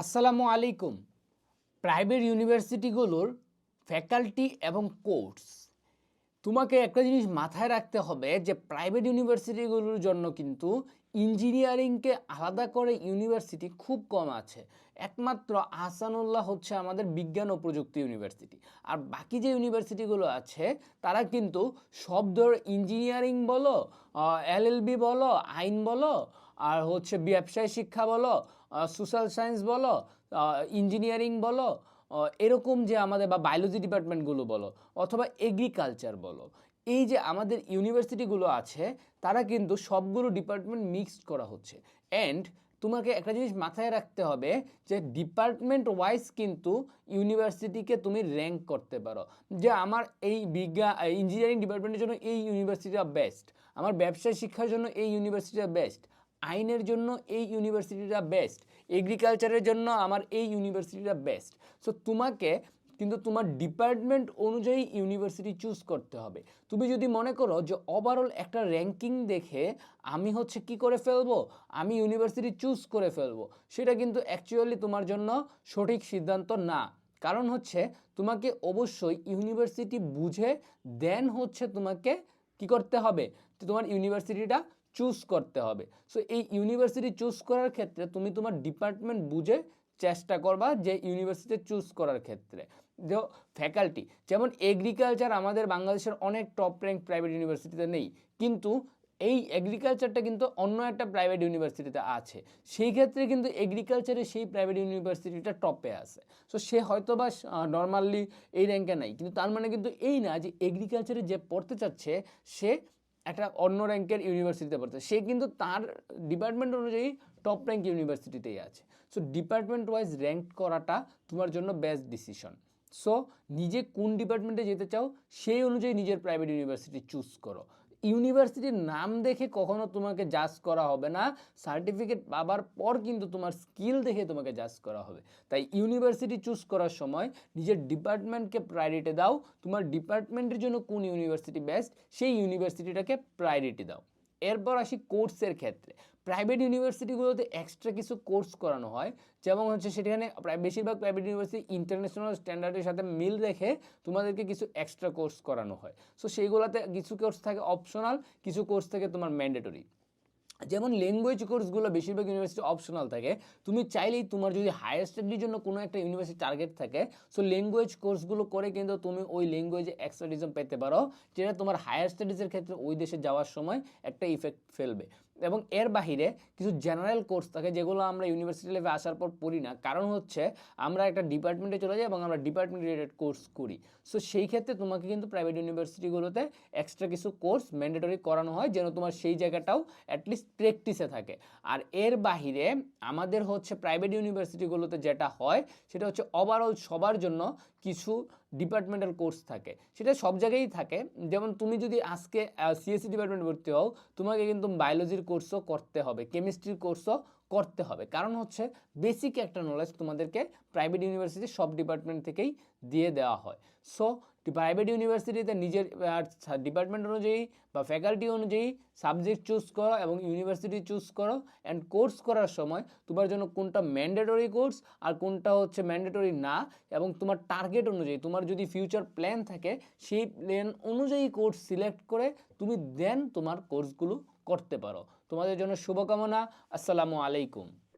আসসালামু আলাইকুম। প্রাইভেট ইউনিভার্সিটিগুলোর ফ্যাকাল্টি এবং কোর্স। তোমাকে একটা জিনিস মাথায় রাখতে হবে যে প্রাইভেট ইউনিভার্সিটিগুলোর জন্য কিন্তু ইঞ্জিনিয়ারিংকে আলাদা করে ইউনিভার্সিটি খুব কম আছে। একমাত্র আহসানুল্লাহ হচ্ছে আমাদের বিজ্ঞান ও প্রযুক্তি ইউনিভার্সিটি। আর বাকি যে ইউনিভার্সিটিগুলো আছে, তারা কিন্তু সব ধর ইঞ্জিনিয়ারিং বলো এলএলবি বলো, আইন বলো আর হচ্ছে ব্যবসায় শিক্ষা বলো সোশ্যাল সায়েন্স বলো ইঞ্জিনিয়ারিং বলো এরকম যে আমাদের বা বায়োলজি ডিপার্টমেন্টগুলো বলো, অথবা এগ্রিকালচার বলো, এই যে আমাদের ইউনিভার্সিটিগুলো আছে, তারা কিন্তু সবগুলো ডিপার্টমেন্ট মিক্সড করা হচ্ছে। অ্যান্ড তোমাকে একটা জিনিস মাথায় রাখতে হবে যে ডিপার্টমেন্ট ওয়াইজ কিন্তু ইউনিভার্সিটিকে তুমি র্যাঙ্ক করতে পারো। যে আমার এই বিজ্ঞান ইঞ্জিনিয়ারিং ডিপার্টমেন্টের জন্য এই ইউনিভার্সিটিটা বেস্ট আমার ব্যবসায় শিক্ষার জন্য এই ইউনিভার্সিটিটা বেস্ট আইনের জন্য এই ইউনিভার্সিটিটা বেস্ট এগ্রিকালচারের জন্য আমার এই ইউনিভার্সিটিটা বেস্ট সো তোমাকে কিন্তু তোমার ডিপার্টমেন্ট অনুযায়ী ইউনিভার্সিটি চুজ করতে হবে। তুমি যদি মনে করো যে ওভারঅল একটা র্যাঙ্কিং দেখে আমি হচ্ছে কি করে ফেলব, আমি ইউনিভার্সিটি চুজ করে ফেলব, সেটা কিন্তু অ্যাকচুয়ালি তোমার জন্য সঠিক সিদ্ধান্ত না। কারণ হচ্ছে তোমাকে অবশ্যই ইউনিভার্সিটি বুঝে দেন হচ্ছে তোমাকে কি করতে হবে? তোমার ইউনিভার্সিটিটা চুজ করতে হবে। সো এই ইউনিভার্সিটি চুজ করার ক্ষেত্রে তুমি তোমার ডিপার্টমেন্ট বুঝে চেষ্টা করবা যে ইউনিভার্সিটি চুজ করার ক্ষেত্রে। যে ফ্যাকাল্টি যেমন এগ্রিকালচার আমাদের বাংলাদেশের অনেক টপ র্যাঙ্ক প্রাইভেট ইউনিভার্সিটিতে নেই, কিন্তু এই এগ্রিকালচারটা কিন্তু অন্য একটা প্রাইভেট ইউনিভার্সিটিতে আছে। সেই ক্ষেত্রে কিন্তু এগ্রিকালচারে সেই প্রাইভেট ইউনিভার্সিটিটা টপে আছে। সো সে হয়তো বা নর্মালি এই র্যাঙ্কে নাই, কিন্তু তার মানে কিন্তু এই না যে এগ্রিকালচারে যে পড়তে চাচ্ছে, সে একটা অন্য র্যাঙ্কের ইউনিভার্সিটিতে পড়তে। সে কিন্তু তার ডিপার্টমেন্ট অনুযায়ী টপ র্যাঙ্ক ইউনিভার্সিটিতেই আছে। সো ডিপার্টমেন্ট ওয়াইজ র্যাঙ্ক করাটা তোমার জন্য বেস্ট ডিসিশন সো নিজে কোন ডিপার্টমেন্টে যেতে চাও, সেই অনুযায়ী নিজের প্রাইভেট ইউনিভার্সিটি চুজ করো। ইউনিভার্সিটির নাম দেখে কখনো তোমাকে জাজ করা হবে না। সার্টিফিকেট পাবার পর কিন্তু তোমার স্কিল দেখে তোমাকে জাজ করা হবে। তাই ইউনিভার্সিটি চুজ করার সময় নিজের ডিপার্টমেন্টকে প্রায়োরিটি দাও। তোমার ডিপার্টমেন্টের জন্য কোন ইউনিভার্সিটি বেস্ট সেই ইউনিভার্সিটিটাকে প্রায়োরিটি দাও। এরপর আসি কোর্সের ক্ষেত্রে। প্রাইভেট ইউনিভার্সিটিগুলোতে এক্সট্রা কিছু কোর্স করানো হয়। যেমন হচ্ছে সেখানে বেশিরভাগ প্রাইভেট ইউনিভার্সিটি ইন্টারন্যাশনাল স্ট্যান্ডার্ডের সাথে মিল রেখে তোমাদেরকে কিছু এক্সট্রা কোর্স করানো হয়। সো সেইগুলোতে কিছু কোর্স থাকে অপশনাল কিছু কোর্স থাকে তোমার ম্যান্ডেটরি যেমন ল্যাঙ্গুয়েজ কোর্সগুলো বেশিরভাগ ইউনিভার্সিটি অপশনাল থাকে, তুমি চাইলেই তোমার যদি হায়ার স্টাডির জন্য কোনো একটা ইউনিভার্সিটি টার্গেট থাকে সো ল্যাঙ্গুয়েজ কোর্সগুলো করে কিন্তু তুমি ওই ল্যাঙ্গুয়েজে এক্সপার্টিজম পেতে পারো, যেটা তোমার হায়ার স্টাডিজের ক্ষেত্রে ওই দেশে যাওয়ার সময় একটা ইফেক্ট ফেলবে। এবং এর বাহিরে কিছু জেনারেল কোর্স থাকে যেগুলো আমরা ইউনিভার্সিটি লেভে আসার পর পড়ি না। কারণ হচ্ছে আমরা একটা ডিপার্টমেন্টে চলে যাই এবং আমরা ডিপার্টমেন্ট রিলেটেড কোর্স করি। সো সেই ক্ষেত্রে তোমাকে কিন্তু প্রাইভেট ইউনিভার্সিটিগুলোতে এক্সট্রা কিছু কোর্স ম্যান্ডেটরি করানো হয় যেন তোমার সেই জায়গাটাও অ্যাটলিস্ট প্র্যাকটিসে থাকে। আর এর বাহিরে আমাদের হচ্ছে প্রাইভেট ইউনিভার্সিটিগুলোতে যেটা হয়, সেটা হচ্ছে ওভারঅল সবার জন্য কিছু ডিপার্টমেন্টাল কোর্স থাকে। সেটা সব জায়গায়ই থাকে। যেমন তুমি যদি আজকে সিএসসি ডিপার্টমেন্ট ভর্তি হও, তোমাকে কিন্তু বায়োলজির কোর্সও করতে হবে কেমিস্ট্রির কোর্সও করতে হবে। কারণ হচ্ছে বেসিক একটা নলেজ তোমাদেরকে প্রাইভেট ইউনিভার্সিটি সব ডিপার্টমেন্ট থেকেই দিয়ে দেওয়া হয়। সো প্রাইভেট ইউনিভার্সিটিতে নিজের ডিপার্টমেন্ট অনুযায়ী বা ফ্যাকাল্টি অনুযায়ী সাবজেক্ট চুজ করো এবং ইউনিভার্সিটি চুজ করো অ্যান্ড কোর্স করার সময় তোমার জন্য কোনটা ম্যান্ডেটরি কোর্স আর কোনটা হচ্ছে ম্যান্ডেটরি না এবং তোমার টার্গেট অনুযায়ী, তোমার যদি ফিউচার প্ল্যান থাকে সেই প্ল্যান অনুযায়ী কোর্স সিলেক্ট করে তুমি দেন তোমার কোর্সগুলো করতে পারো। তোমাদের জন্য শুভকামনা। আসসালামু আলাইকুম।